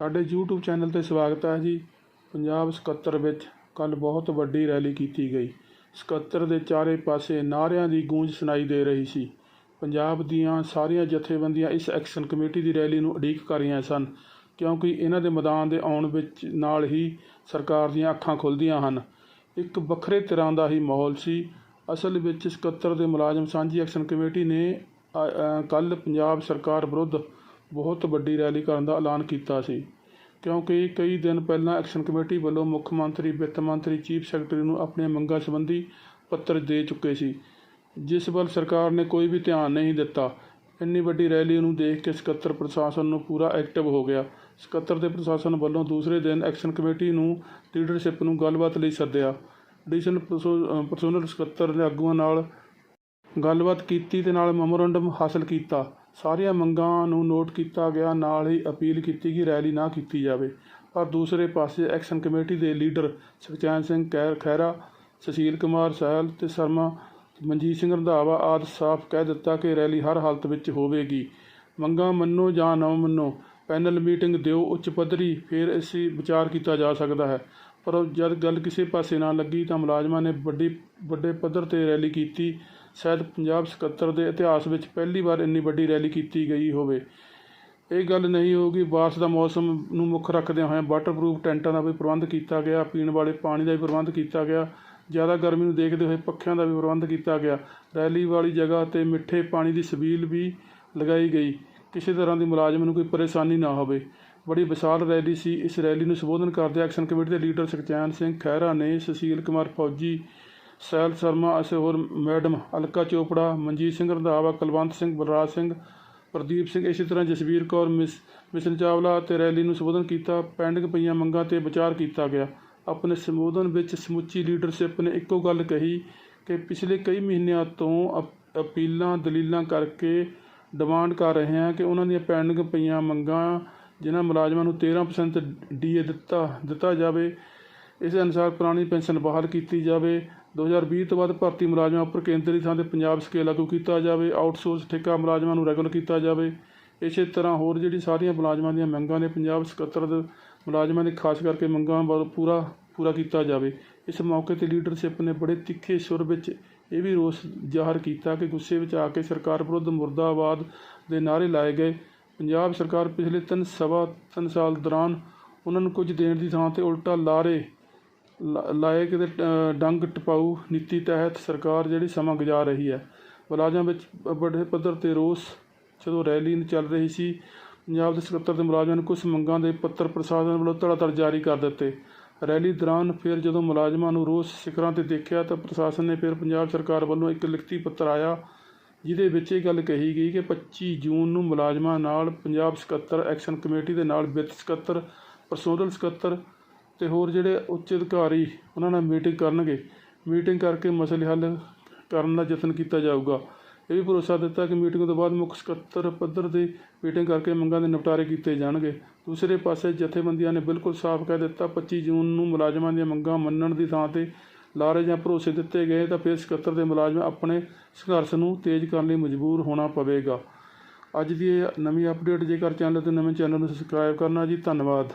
ਸਾਡੇ YouTube channel 'ਤੇ ਸਵਾਗਤ ਹੈ ਜੀ। ਪੰਜਾਬ ਸਕੱਤਰ ਵਿੱਚ ਕੱਲ੍ਹ ਬਹੁਤ ਵੱਡੀ ਰੈਲੀ ਕੀਤੀ ਗਈ। ਸਕੱਤਰ ਦੇ ਚਾਰੇ ਪਾਸੇ ਨਾਅਰਿਆਂ ਦੀ ਗੂੰਜ ਸੁਣਾਈ ਦੇ ਰਹੀ ਸੀ। ਪੰਜਾਬ ਦੀਆਂ ਸਾਰੀਆਂ ਜਥੇਬੰਦੀਆਂ ਇਸ ਐਕਸ਼ਨ ਕਮੇਟੀ ਦੀ ਰੈਲੀ ਨੂੰ ਉਡੀਕ ਕਰ ਰਹੀਆਂ ਸਨ, ਕਿਉਂਕਿ ਇਹਨਾਂ ਦੇ ਮੈਦਾਨ ਦੇ ਆਉਣ ਵਿੱਚ ਨਾਲ ਹੀ ਸਰਕਾਰ ਦੀਆਂ ਅੱਖਾਂ ਖੁੱਲ੍ਹਦੀਆਂ ਹਨ। ਇੱਕ ਵੱਖਰੇ ਤਰ੍ਹਾਂ ਦਾ ਹੀ ਮਾਹੌਲ ਸੀ। ਅਸਲ ਵਿੱਚ ਸਕੱਤਰ ਦੇ ਮੁਲਾਜ਼ਮ ਸਾਂਝੀ ਐਕਸ਼ਨ ਕਮੇਟੀ ਨੇ ਕੱਲ੍ਹ ਪੰਜਾਬ ਸਰਕਾਰ ਵਿਰੁੱਧ ਬਹੁਤ ਵੱਡੀ ਰੈਲੀ ਕਰਨ ਦਾ ਐਲਾਨ ਕੀਤਾ ਸੀ। ਕਿਉਂਕਿ ਕਈ ਦਿਨ ਪਹਿਲਾਂ ਐਕਸ਼ਨ ਕਮੇਟੀ ਵੱਲੋਂ ਮੁੱਖ ਮੰਤਰੀ, ਵਿੱਤ ਮੰਤਰੀ, ਚੀਫ ਸੈਕਟਰੀ ਨੂੰ ਆਪਣੀਆਂ ਮੰਗਾਂ ਸੰਬੰਧੀ ਪੱਤਰ ਦੇ ਚੁੱਕੇ ਸੀ। ਜਿਸ ਵੱਲ ਸਰਕਾਰ ਨੇ ਕੋਈ ਵੀ ਧਿਆਨ ਨਹੀਂ ਦਿੱਤਾ। ਇੰਨੀ ਵੱਡੀ ਰੈਲੀ ਨੂੰ ਦੇਖ ਕੇ ਸਕੱਤਰ ਪ੍ਰਸ਼ਾਸਨ ਨੂੰ ਪੂਰਾ ਐਕਟਿਵ ਹੋ ਗਿਆ। ਸਕੱਤਰ ਦੇ ਪ੍ਰਸ਼ਾਸਨ ਵੱਲੋਂ ਦੂਸਰੇ ਦਿਨ ਐਕਸ਼ਨ ਕਮੇਟੀ ਨੂੰ ਲੀਡਰਸ਼ਿਪ ਨੂੰ ਗੱਲਬਾਤ ਲਈ ਸੱਦਿਆ। ਐਡੀਸ਼ਨਲ ਪਰਸੋਨਲ ਸਕੱਤਰ ਦੇ ਆਗੂਆਂ ਨਾਲ ਗੱਲਬਾਤ ਕੀਤੀ ਤੇ ਨਾਲ ਮੈਮੋਰੰਡਮ ਹਾਸਲ ਕੀਤਾ। ਸਾਰੀਆਂ ਮੰਗਾਂ ਨੂੰ ਨੋਟ ਕੀਤਾ ਗਿਆ, ਨਾਲ ਹੀ ਅਪੀਲ ਕੀਤੀ ਕਿ ਰੈਲੀ ਨਾ ਕੀਤੀ ਜਾਵੇ। ਪਰ ਦੂਸਰੇ ਪਾਸੇ ਐਕਸ਼ਨ ਕਮੇਟੀ ਦੇ ਲੀਡਰ ਸੁਖਚੈਨ ਸਿੰਘ ਕੈਰ ਖਹਿਰਾ, ਸੁਸ਼ੀਲ ਕੁਮਾਰ ਸਹਿਲ ਤੇ ਸ਼ਰਮਾ, ਮਨਜੀਤ ਸਿੰਘ ਰੰਧਾਵਾ ਆਦਿ ਸਾਫ਼ ਕਹਿ ਦਿੱਤਾ ਕਿ ਰੈਲੀ ਹਰ ਹਾਲਤ ਵਿੱਚ ਹੋਵੇਗੀ। ਮੰਗਾਂ ਮੰਨੋ ਜਾਂ ਨਾ ਮੰਨੋ, ਪੈਨਲ ਮੀਟਿੰਗ ਦਿਓ, ਉੱਚ ਪੱਧਰੀ ਫਿਰ ਇਸ ਵਿਚਾਰ ਕੀਤਾ ਜਾ ਸਕਦਾ ਹੈ। ਪਰ ਜਦ ਗੱਲ ਕਿਸੇ ਪਾਸੇ ਨਾ ਲੱਗੀ ਤਾਂ ਮੁਲਾਜ਼ਮਾਂ ਨੇ ਵੱਡੀ, ਵੱਡੇ ਪੱਧਰ 'ਤੇ ਰੈਲੀ ਕੀਤੀ ਸ਼ਾਇਦ ਪੰਜਾਬ ਸਕੱਤਰ ਦੇ ਇਤਿਹਾਸ ਵਿੱਚ ਪਹਿਲੀ ਵਾਰ ਇੰਨੀ ਵੱਡੀ ਰੈਲੀ ਕੀਤੀ ਗਈ ਹੋਵੇ। ਇਹ ਗੱਲ ਨਹੀਂ ਹੋਊਗੀ, ਬਾਰਿਸ਼ ਦਾ ਮੌਸਮ ਨੂੰ ਮੁੱਖ ਰੱਖਦਿਆਂ ਹੋਇਆਂ ਵਾਟਰਪ੍ਰੂਫ ਟੈਂਟਾਂ ਦਾ ਵੀ ਪ੍ਰਬੰਧ ਕੀਤਾ ਗਿਆ, ਪੀਣ ਵਾਲੇ ਪਾਣੀ ਦਾ ਵੀ ਪ੍ਰਬੰਧ ਕੀਤਾ ਗਿਆ, ਜ਼ਿਆਦਾ ਗਰਮੀ ਨੂੰ ਦੇਖਦੇ ਹੋਏ ਪੱਖਿਆਂ ਦਾ ਵੀ ਪ੍ਰਬੰਧ ਕੀਤਾ ਗਿਆ। ਰੈਲੀ ਵਾਲੀ ਜਗ੍ਹਾ 'ਤੇ ਮਿੱਠੇ ਪਾਣੀ ਦੀ ਸਬੀਲ ਵੀ ਲਗਾਈ ਗਈ। ਕਿਸੇ ਤਰ੍ਹਾਂ ਦੀ ਮੁਲਾਜ਼ਮ ਨੂੰ ਕੋਈ ਪਰੇਸ਼ਾਨੀ ਨਾ ਹੋਵੇ। ਬੜੀ ਵਿਸ਼ਾਲ ਰੈਲੀ ਸੀ। ਇਸ ਰੈਲੀ ਨੂੰ ਸੰਬੋਧਨ ਕਰਦੇ ਐਕਸ਼ਨ ਕਮੇਟੀ ਦੇ ਲੀਡਰ ਸੁਖਚੈਨ ਸਿੰਘ ਖਹਿਰਾ ਨੇ ਸੁਸ਼ੀਲ ਕੁਮਾਰ ਫੌਜੀ ਸੈਲ ਸ਼ਰਮਾ ਅਤੇ ਹੋਰ ਮੈਡਮ ਅਲਕਾ ਚੋਪੜਾ, ਮਨਜੀਤ ਸਿੰਘ ਰੰਧਾਵਾ, ਕੁਲਵੰਤ ਸਿੰਘ, ਬਲਰਾਜ ਸਿੰਘ, ਪ੍ਰਦੀਪ ਸਿੰਘ, ਇਸੇ ਤਰ੍ਹਾਂ ਜਸਵੀਰ ਕੌਰ, ਮਿਸ ਮਿਸ਼ਨ ਚਾਵਲਾ ਅਤੇ ਰੈਲੀ ਨੂੰ ਸੰਬੋਧਨ ਕੀਤਾ। ਪੈਂਡਿੰਗ ਪਈਆਂ ਮੰਗਾਂ 'ਤੇ ਵਿਚਾਰ ਕੀਤਾ ਗਿਆ। ਆਪਣੇ ਸੰਬੋਧਨ ਵਿੱਚ ਸਮੁੱਚੀ ਲੀਡਰਸ਼ਿਪ ਨੇ ਇੱਕੋ ਗੱਲ ਕਹੀ ਕਿ ਪਿਛਲੇ ਕਈ ਮਹੀਨਿਆਂ ਤੋਂ ਅਪ- ਅਪੀਲਾਂ, ਦਲੀਲਾਂ ਕਰਕੇ ਡਿਮਾਂਡ ਕਰ ਰਹੇ ਹਾਂ ਕਿ ਉਹਨਾਂ ਦੀਆਂ ਪੈਂਡਿੰਗ ਪਈਆਂ ਮੰਗਾਂ, ਜਿਨ੍ਹਾਂ ਮੁਲਾਜ਼ਮਾਂ ਨੂੰ 13% ਡੀਏ ਦਿੱਤਾ ਦਿੱਤਾ ਜਾਵੇ, ਇਸ ਅਨੁਸਾਰ ਪੁਰਾਣੀ ਪੈਨਸ਼ਨ ਬਹਾਲ ਕੀਤੀ ਜਾਵੇ 2020 ਤੋਂ ਬਾਅਦ ਭਰਤੀ ਮੁਲਾਜ਼ਮਾਂ ਉੱਪਰ ਕੇਂਦਰੀ ਥਾਂ ਤੇ ਪੰਜਾਬ ਸਕੇਲ ਲਾਗੂ ਕੀਤਾ ਜਾਵੇ ਆਊਟਸੋਰਸ ਠੇਕਾ ਮੁਲਾਜ਼ਮਾਂ ਨੂੰ ਰੈਗੂਲਰ ਕੀਤਾ ਜਾਵੇ। ਇਸੇ ਤਰ੍ਹਾਂ ਹੋਰ ਜਿਹੜੀ ਸਾਰੀਆਂ ਮੁਲਾਜ਼ਮਾਂ ਦੀਆਂ ਮੰਗਾਂ ਨੇ, ਪੰਜਾਬ ਸਕੱਤਰ ਦੇ ਮੁਲਾਜ਼ਮਾਂ ਦੀ ਖਾਸ ਕਰਕੇ ਮੰਗਾਂ ਵੱਲ ਪੂਰਾ ਪੂਰਾ ਕੀਤਾ ਜਾਵੇ। ਇਸ ਮੌਕੇ ਤੇ ਲੀਡਰਸ਼ਿਪ ਨੇ ਬੜੇ ਤਿੱਖੇ ਸੁਰ ਵਿੱਚ ਇਹ ਵੀ ਰੋਸ ਜ਼ਾਹਰ ਕੀਤਾ ਕਿ ਗੁੱਸੇ ਵਿੱਚ ਆ ਕੇ ਸਰਕਾਰ ਵਿਰੁੱਧ ਮੁਰਦਾਬਾਦ ਦੇ ਨਾਅਰੇ ਲਾਏ ਗਏ। ਪੰਜਾਬ ਸਰਕਾਰ ਪਿਛਲੇ ਤਿੰਨ ਸਵਾ ਤਿੰਨ ਸਾਲ ਦੌਰਾਨ ਉਹਨਾਂ ਨੂੰ ਕੁਝ ਦੇਣ ਦੀ ਥਾਂ ਤੇ ਉਲਟਾ ਲਾਰੇ ਲਾਏ ਕਿਤੇ ਅ, ਡੰਗ ਟਪਾਊ ਨੀਤੀ ਤਹਿਤ ਸਰਕਾਰ ਜਿਹੜੀ ਸਮਾਂ ਗੁਜ਼ਾਰ ਰਹੀ ਹੈ। ਮੁਲਾਜ਼ਮਾਂ ਵਿੱਚ ਵੱਡੇ ਪੱਧਰ ਤੇ ਰੋਸ ਜਦੋਂ ਰੈਲੀ ਚੱਲ ਰਹੀ ਸੀ ਪੰਜਾਬ ਦੇ ਸਕੱਤਰ ਦੇ ਮੁਲਾਜ਼ਮਾਂ ਨੇ ਕੁਝ ਮੰਗਾਂ ਦੇ ਪੱਤਰ ਪ੍ਰਸ਼ਾਸਨ ਵੱਲੋਂ ਧੜਾਧੜ ਜਾਰੀ ਕਰ ਦਿੱਤੇ। ਰੈਲੀ ਦੌਰਾਨ ਫਿਰ ਜਦੋਂ ਮੁਲਾਜ਼ਮਾਂ ਨੂੰ ਰੋਸ ਸਿਖਰਾਂ ਤੇ ਦੇਖਿਆ ਤਾਂ ਪ੍ਰਸ਼ਾਸਨ ਨੇ ਫਿਰ ਪੰਜਾਬ ਸਰਕਾਰ ਵੱਲੋਂ ਇੱਕ ਲਿਖਤੀ ਪੱਤਰ ਆਇਆ ਜਿਹਦੇ ਵਿੱਚ ਇਹ ਗੱਲ ਕਹੀ ਗਈ ਕਿ 25 ਜੂਨ ਨੂੰ ਮੁਲਾਜ਼ਮਾਂ ਨਾਲ ਪੰਜਾਬ ਸਕੱਤਰ ਐਕਸ਼ਨ ਕਮੇਟੀ ਦੇ ਨਾਲ ਵਿੱਤ ਸਕੱਤਰ ਪ੍ਰਸ਼ੋਧਨ ਸਕੱਤਰ ਅਤੇ ਹੋਰ ਜਿਹੜੇ ਉੱਚ ਅਧਿਕਾਰੀ ਉਹਨਾਂ ਨਾਲ ਮੀਟਿੰਗ ਕਰਨਗੇ ਮੀਟਿੰਗ ਕਰਕੇ ਮਸਲੇ ਹੱਲ ਕਰਨ ਦਾ ਯਤਨ ਕੀਤਾ ਜਾਊਗਾ। ਇਹ ਵੀ ਭਰੋਸਾ ਦਿੱਤਾ ਕਿ ਮੀਟਿੰਗ ਤੋਂ ਬਾਅਦ ਮੁੱਖ ਸਕੱਤਰ ਪੱਧਰ ਦੀ ਮੀਟਿੰਗ ਕਰਕੇ ਮੰਗਾਂ ਦੇ ਨਿਪਟਾਰੇ ਕੀਤੇ ਜਾਣਗੇ। ਦੂਸਰੇ ਪਾਸੇ ਜਥੇਬੰਦੀਆਂ ਨੇ ਬਿਲਕੁਲ ਸਾਫ਼ ਕਹਿ ਦਿੱਤਾ 25 ਜੂਨ ਨੂੰ ਮੁਲਾਜ਼ਮਾਂ ਦੀਆਂ ਮੰਗਾਂ ਮੰਨਣ ਦੀ ਥਾਂ ਤੇ ਲਾਰੇ ਜਾਂ ਭਰੋਸੇ ਦਿੱਤੇ ਗਏ ਤਾਂ ਫਿਰ ਸਕੱਤਰ ਦੇ ਮੁਲਾਜ਼ਮ ਆਪਣੇ ਸੰਘਰਸ਼ ਨੂੰ ਤੇਜ਼ ਕਰਨ ਲਈ ਮਜਬੂਰ ਹੋਣਾ ਪਵੇਗਾ। ਅੱਜ ਦੀ ਇਹ ਨਵੀਂ ਅਪਡੇਟ ਜੇਕਰ ਚੈਨਲ ਤੇ ਨਵੇਂ ਚੈਨਲ ਨੂੰ ਸਬਸਕ੍ਰਾਈਬ ਕਰਨਾ ਜੀ, ਧੰਨਵਾਦ।